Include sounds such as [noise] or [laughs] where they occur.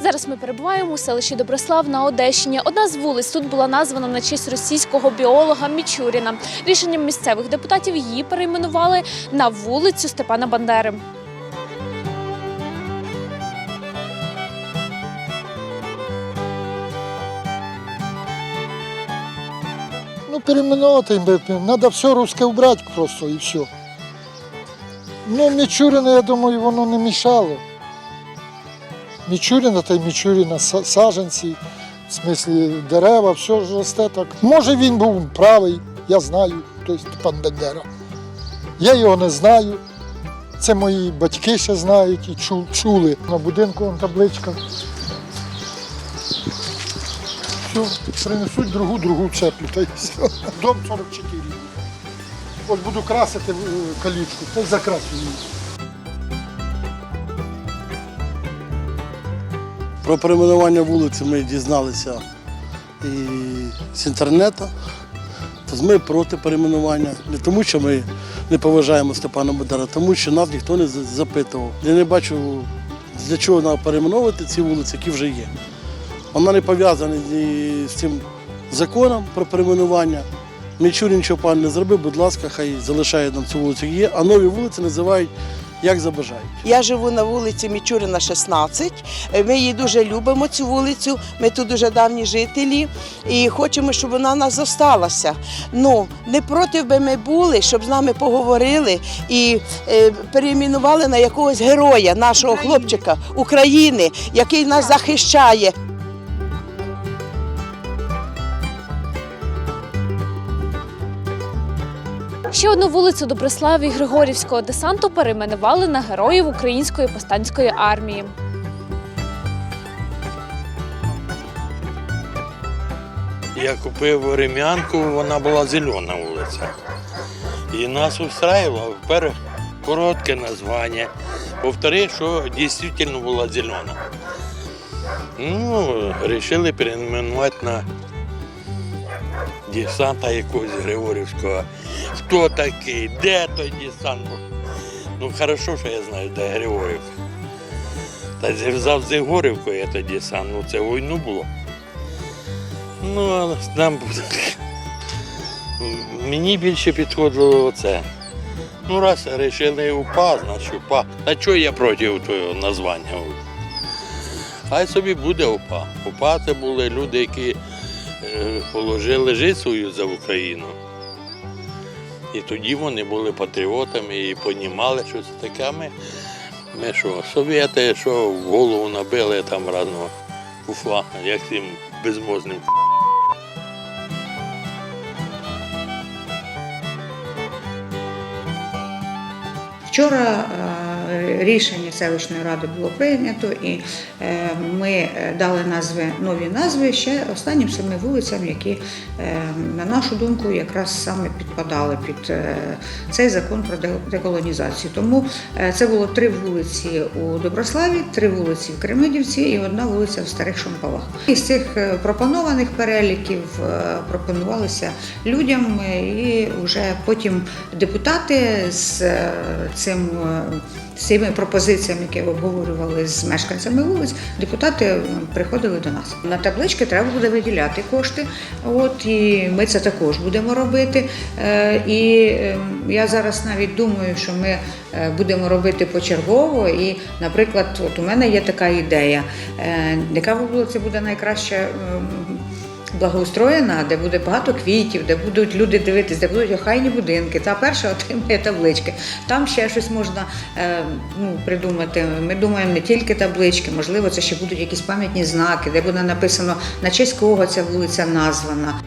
Зараз ми перебуваємо у селищі Доброслав на Одещині. Одна з вулиць тут була названа на честь російського біолога Мічуріна. Рішенням місцевих депутатів її перейменували на вулицю Степана Бандери. Ну, переименовывать, надо все русское убрать просто и все. Ну, Мічурина, я думаю, воно не мішало. Мічурина та й Мічурина, са- саджанці, в смислі дерева, все ж росте так. Може він був правий, я знаю, тобто пан Бендера. Я його не знаю. Це мої батьки ще знають і чули. На будинку вон табличка. Все, принесуть другу, другу цеплю, та й все. Дом 44. От буду красити е, калітку, та й закрасю її. Про перейменування вулиці ми дізналися і з інтернету. Тож ми проти перейменування. Не тому, що ми не поважаємо Степана Бандера, тому що нас ніхто не запитував. Я не бачу, для чого нам перейменовувати ці вулиці, які вже є. Вона не пов'язана з цим законом про перейменування. Мічурін нічого пан не зробив, будь ласка, хай залишає нам цю вулицю є, а нові вулиці називають як забажають. Я живу на вулиці Мічурина, 16. Ми її дуже любимо, цю вулицю. Ми тут дуже давні жителі і хочемо, щоб вона в нас зосталася. Ну, не проти би ми були, щоб з нами поговорили і е, перейменували на якогось героя, нашого хлопчика України, який нас захищає. Ще одну вулицю Доброславі Григорівського десанту перейменували на героїв Української повстанської армії. Я купив рем'янку, вона була зелена вулиця. І нас устраювало, во-первых, коротке названня. Во-вторых, що дійсно була зелена. Ну, вирішили перейменувати на десанта якогось Григорівського. Хто такий? Де той десант? Ну, хорошо, що я знаю, де Григорівка. Та зв'язав з Єгорівкою це десант, ну це війну було. Ну, але нам. Мені більше підходило оце. Ну, раз вирішили УПА, значить УПА. А чого я проти того названня? Хай собі буде УПА. УПА це були люди, які положили життя свою за Україну. І тоді вони були патріотами і понімали, що це таке. Ми, ми що, совєти, що в голову набили там разного уфа, як цим безмозним Вчора е, рішення селищної ради було прийнято, і е, ми е, дали назви нові назви ще останнім семи вулицям, які, е, на нашу думку, якраз саме підпадали під цей закон про деколонізацію. Тому це було три вулиці у Доброславі, три вулиці в Кремидівці і одна вулиця в Старих Шомпалах. Із цих пропонованих переліків пропонувалися людям, і вже потім депутати з цим. З цими пропозиціями, які обговорювали з мешканцями вулиць, депутати приходили до нас. На таблички треба буде виділяти кошти. От і ми це також будемо робити. Е, І е, я зараз навіть думаю, що ми е, будемо робити почергово. І, наприклад, от у мене є така ідея, Е, яка вулиця буде найкраще. Благоустроєна, де буде багато квітів, де будуть люди дивитись, де будуть охайні будинки. Та перша [laughs] отримає таблички. Там ще щось можна е, ну, придумати. Ми думаємо не тільки таблички, можливо, це ще будуть якісь пам'ятні знаки, де буде написано на честь кого ця вулиця названа.